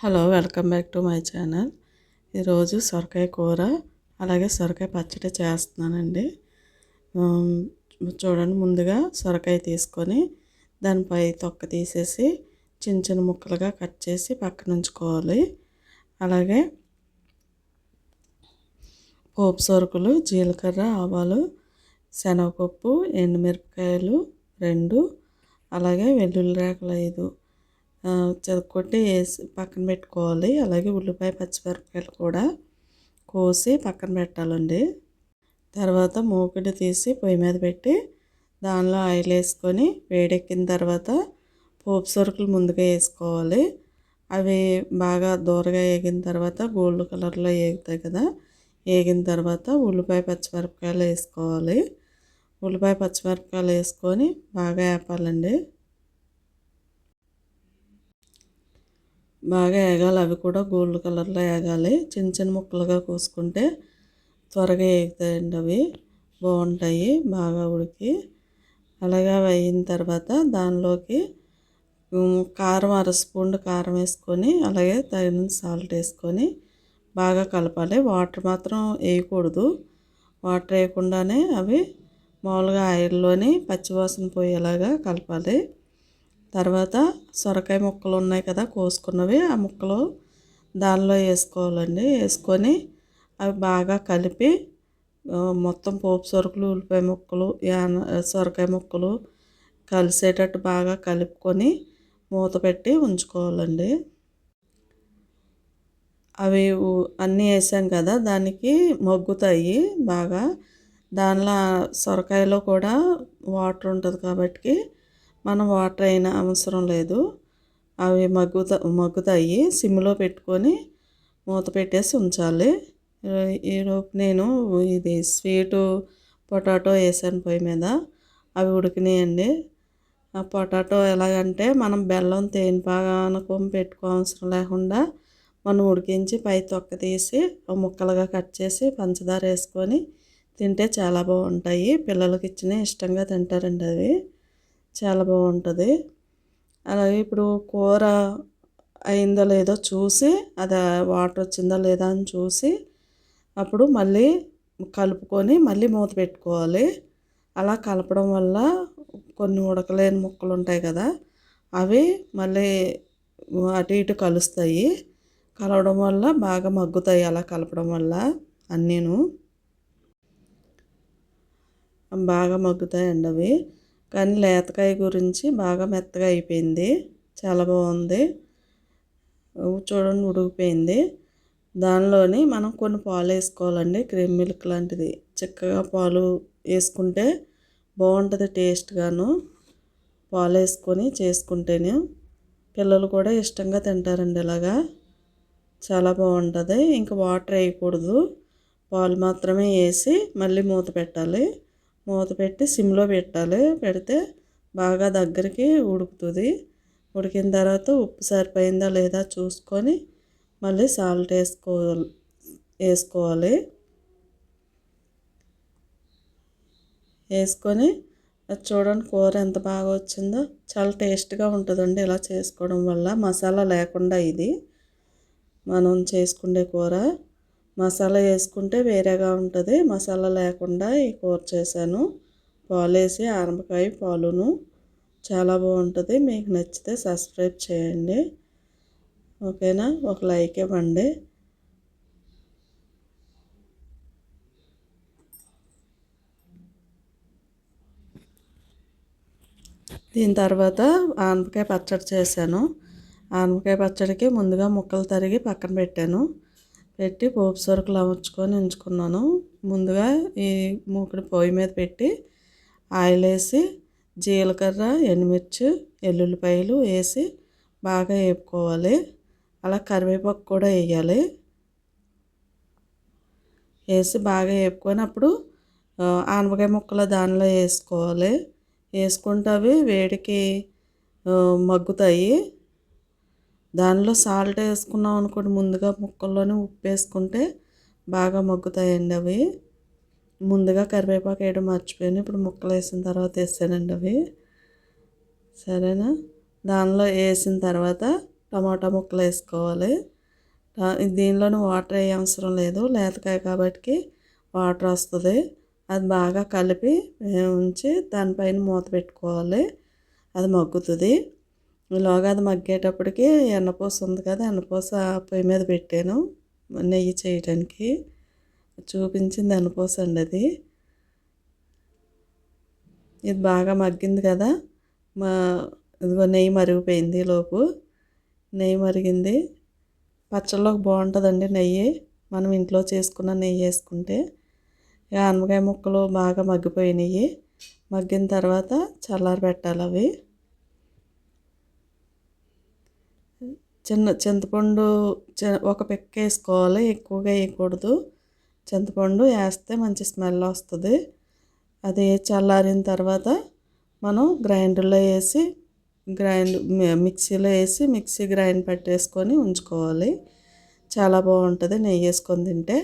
Hello welcome back to my channel. ఈరోజు సొరకాయ కూర అలాగే సొరకాయ పచ్చడి చేస్తున్నానండి. చూడండి ముందుగా సొరకాయ తీసుకొని దానిపై తొక్క తీసేసి చిన్న చిన్న ముక్కలుగా కట్ చేసి పక్కన ఉంచుకోవాలి. అలాగే పోపు సరుకులు జీలకర్ర ఆవాలు శనగపప్పు ఎండుమిరపకాయలు రెండు అలాగే వెల్లుల్లి రేకలు ఐదు. ఆ, వేసి పక్కన పెట్టుకోవాలి. అలాగే ఉల్లిపాయ పచ్చిమిరపకాయలు కూడా కోసి పక్కన పెట్టాలండి. తర్వాత మూకుడు తీసి పొయ్యి మీద పెట్టి దానిలో ఆయిల్ వేసుకొని వేడెక్కిన తర్వాత పోపు సరుకులు ముందుగా వేసుకోవాలి. అవి బాగా దూరగా వేగిన తర్వాత గోల్డ్ కలర్లో వేగుతాయి కదా వేగిన తర్వాత ఉల్లిపాయ పచ్చిమిరపకాయలు వేసుకోవాలి. ఉల్లిపాయ పచ్చిమిరపకాయలు వేసుకొని బాగా వేపాలండి. బాగా వేగాలి అవి కూడా గోల్డ్ కలర్లో వేగాలి చిన్న చిన్న ముక్కలుగా కోసుకుంటే త్వరగా వేగుతాయండి అవి. బాగుంటాయి. బాగా ఉడికి. అలాగే అవి అయిన తర్వాత దానిలోకి కారం అర స్పూన్ కారం వేసుకొని అలాగే తగినంత సాల్ట్ వేసుకొని బాగా కలపాలి. వాటర్ మాత్రం వేయకూడదు. వాటర్ వేయకుండానే అవి మామూలుగా ఆయిల్లోని పచ్చివాసన పోయేలాగా కలపాలి. తర్వాత సొరకాయ ముక్కలు ఉన్నాయి కదా కోసుకున్నవి. ఆ ముక్కలు దానిలో వేసుకోవాలండి. వేసుకొని అవి బాగా కలిపి మొత్తం పోపు సరుకులు ఉల్లిపాయ ముక్కలు యాన సొరకాయ ముక్కలు కలిసేటట్టు బాగా కలుపుకొని మూత పెట్టి ఉంచుకోవాలండి. అవి అన్నీ వేసాం కదా దానికి మగ్గుతాయి బాగా. దానిలో సొరకాయలో కూడా వాటర్ ఉంటుంది కాబట్టి మనం వాటర్ అయినా అవసరం లేదు. అవి మగ్గుత మగ్గుతాయి. సిమ్లో పెట్టుకొని మూత పెట్టేసి ఉంచాలి. ఈ- ఈలోపు నేను ఇది స్వీటు పొటాటో వేసాను పొయ్యి మీద. అవి ఉడికినాయండి. ఆ పొటాటో ఎలాగంటే మనం బెల్లం తేనె పానకం పెట్టుకో అవసరం లేకుండా మనం ఉడికించి పై తొక్క తీసి ముక్కలుగా కట్ చేసి పంచదార వేసుకొని తింటే చాలా బాగుంటాయి. పిల్లలకి ఇచ్చిన ఇష్టంగా తింటారండి అవి. చాలా బాగుంటుంది. అలాగే ఇప్పుడు కూర అయిందో లేదో చూసి అది వాటర్ వచ్చిందా లేదా అని చూసి అప్పుడు మళ్ళీ కలుపుకొని మళ్ళీ మూత పెట్టుకోవాలి. అలా కలపడం వల్ల కొన్ని ఉడకలేని ముక్కలు ఉంటాయి కదా అవి మళ్ళీ అటు ఇటు కలుస్తాయి. కలవడం వల్ల బాగా మగ్గుతాయి అలా కలపడం వల్ల అన్నీను. బాగా మగ్గుతాయండి అవి. కానీ లేతకాయ గురించి బాగా మెత్తగా అయిపోయింది. చాలా బాగుంది. చూడండి ఉడికిపోయింది. దానిలోని మనం కొన్ని పాలు వేసుకోవాలండి. క్రీమ్ మిల్క్ లాంటిది. చిక్కగా పాలు వేసుకుంటే బాగుంటుంది టేస్ట్గాను. పాలు వేసుకొని చేసుకుంటేనే. పిల్లలు కూడా ఇష్టంగా తింటారండి ఇలాగా. చాలా బాగుంటుంది. ఇంకా వాటర్ వేయకూడదు. పాలు మాత్రమే వేసి మళ్ళీ మూత పెట్టాలి. మూత పెట్టి సిమ్లో పెట్టాలి. పెడితే బాగా దగ్గరికి ఉడుకుతుంది. ఉడికిన తర్వాత ఉప్పు సరిపోయిందా లేదా చూసుకొని మళ్ళీ సాల్ట్ వేసుకోవాలి. వేసుకోవాలి. వేసుకొని అది చూడండి కూర ఎంత బాగా వచ్చిందో. చాలా టేస్ట్గా ఉంటుందండి ఇలా చేసుకోవడం వల్ల. మసాలా లేకుండా ఇది. మనం చేసుకునే కూర. మసాలా వేసుకుంటే వేరేగా ఉంటుంది. మసాలా లేకుండా ఈ కూర చేశాను. పాలు వేసి ఆనపకాయ పాలును. చాలా బాగుంటుంది. మీకు నచ్చితే సబ్స్క్రైబ్ చేయండి. ఓకేనా? ఒక లైక్ ఇవ్వండి. దీని తర్వాత ఆనపకాయ పచ్చడి చేశాను. ఆనపకాయ పచ్చడికి ముందుగా ముక్కలు తరిగి పక్కన పెట్టాను. పెట్టి పోపు సరుకులు అమర్చుకొని ఉంచుకున్నాను ముందుగా ఈ మూకుడు పొయ్యి మీద పెట్టి ఆయిల్ వేసి జీలకర్ర ఎండుమిర్చి ఎల్లుల్లిపాయలు వేసి బాగా వేపుకోవాలి. అలా కరివేపాకు కూడా వేయాలి. వేసి బాగా వేపుకొని అప్పుడు ఆనపకాయ ముక్కలు దానిలో వేసుకోవాలి. వేసుకుంటే అవి వేడికి మగ్గుతాయి. దానిలో సాల్ట్ వేసుకున్నాం అనుకోండి ముందుగా ముక్కల్లోనే ఉప్పు వేసుకుంటే బాగా మగ్గుతాయండి అవి. ముందుగా కరివేపాకు వేయడం మర్చిపోయాను ఇప్పుడు ముక్కలు వేసిన తర్వాత వేసానండి అవి. సరేనా? దానిలో వేసిన తర్వాత టమాటా ముక్కలు వేసుకోవాలి. దీనిలోని వాటర్ వేయ అవసరం లేదు లేతకాయ కాబట్టి వాటర్ వస్తుంది. అది బాగా కలిపి ఉంచి దానిపైన మూత పెట్టుకోవాలి అది మగ్గుతుంది. ఈలోగా అది మగ్గేటప్పటికి ఎన్నపూస ఉంది కదా ఎన్నపూస పొయ్యి మీద పెట్టాను నెయ్యి చేయడానికి చూపించింది ఎన్నపూస అండి అది. ఇది బాగా మగ్గింది కదా మా ఇదిగో నెయ్యి మరిగిపోయింది లోపు. నెయ్యి మరిగింది. పచ్చళ్ళలోకి బాగుంటుందండి నెయ్యి. మనం ఇంట్లో చేసుకున్న నెయ్యి వేసుకుంటే. ఇక ముక్కలు బాగా మగ్గిపోయినాయి. మగ్గిన తర్వాత చల్లారి పెట్టాలి అవి. చిన్న చింతపండు ఒక పిక్క వేసుకోవాలి ఎక్కువగా వేయకూడదు. చింతపండు వేస్తే మంచి స్మెల్ వస్తుంది. అది చల్లారిన తర్వాత మనం గ్రైండర్లో వేసి గ్రైండ్ మిక్సీలో వేసి మిక్సీ గ్రైండ్ పెట్టేసుకొని ఉంచుకోవాలి. చాలా బాగుంటుంది నెయ్యి వేసుకొని తింటే.